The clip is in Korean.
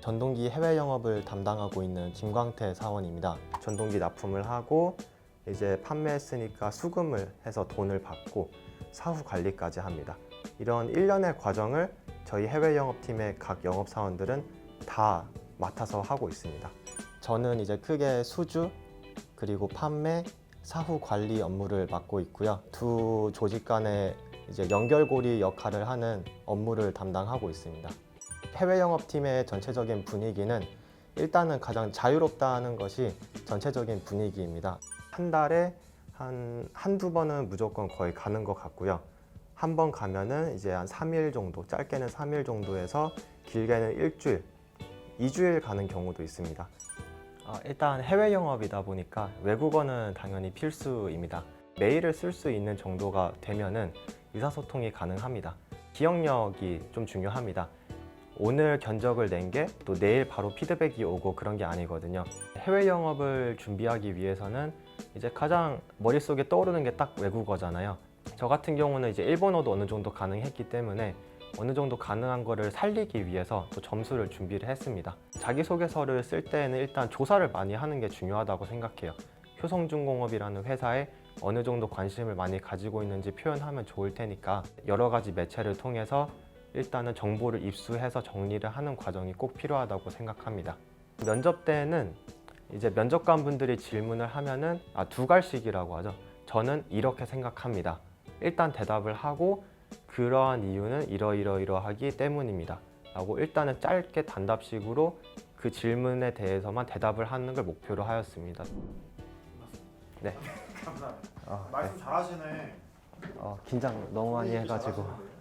전동기 해외 영업을 담당하고 있는 김광태 사원입니다. 전동기 납품을 하고 이제 판매했으니까 수금을 해서 돈을 받고 사후 관리까지 합니다. 이런 일련의 과정을 저희 해외 영업팀의 각 영업 사원들은 다 맡아서 하고 있습니다. 저는 이제 크게 수주 그리고 판매, 사후 관리 업무를 맡고 있고요. 두 조직 간의 이제 연결고리 역할을 하는 업무를 담당하고 있습니다. 해외 영업팀의 전체적인 분위기는 일단은 가장 자유롭다는 것이 전체적인 분위기입니다. 한 달에 한 한두 번은 무조건 거의 가는 것 같고요. 한 번 가면은 이제 한 3일 정도, 짧게는 3일 정도에서 길게는 일주일, 2주일 가는 경우도 있습니다. 아, 일단 해외 영업이다 보니까 외국어는 당연히 필수입니다. 메일을 쓸 수 있는 정도가 되면은 의사소통이 가능합니다. 기억력이 좀 중요합니다. 오늘 견적을 낸 게 또 내일 바로 피드백이 오고 그런 게 아니거든요. 해외 영업을 준비하기 위해서는 이제 가장 머릿속에 떠오르는 게 딱 외국어잖아요. 저 같은 경우는 이제 일본어도 어느 정도 가능했기 때문에 어느 정도 가능한 거를 살리기 위해서 또 점수를 준비를 했습니다. 자기소개서를 쓸 때는 일단 조사를 많이 하는 게 중요하다고 생각해요. 효성중공업이라는 회사에 어느 정도 관심을 많이 가지고 있는지 표현하면 좋을 테니까 여러 가지 매체를 통해서 일단은 정보를 입수해서 정리를 하는 과정이 꼭 필요하다고 생각합니다. 면접 때는 이제 면접관 분들이 질문을 하면은 아, 두 갈씩이라고 하죠. 저는 이렇게 생각합니다. 일단 대답을 하고 그러한 이유는 이러이러이러하기 때문입니다. 라고 일단은 짧게 단답식으로 그 질문에 대해서만 대답을 하는 걸 목표로 하였습니다. 네. 감사합니다. 어, 말씀 잘하시네. 어, 긴장 너무 많이 해가지고. 잘하시는데.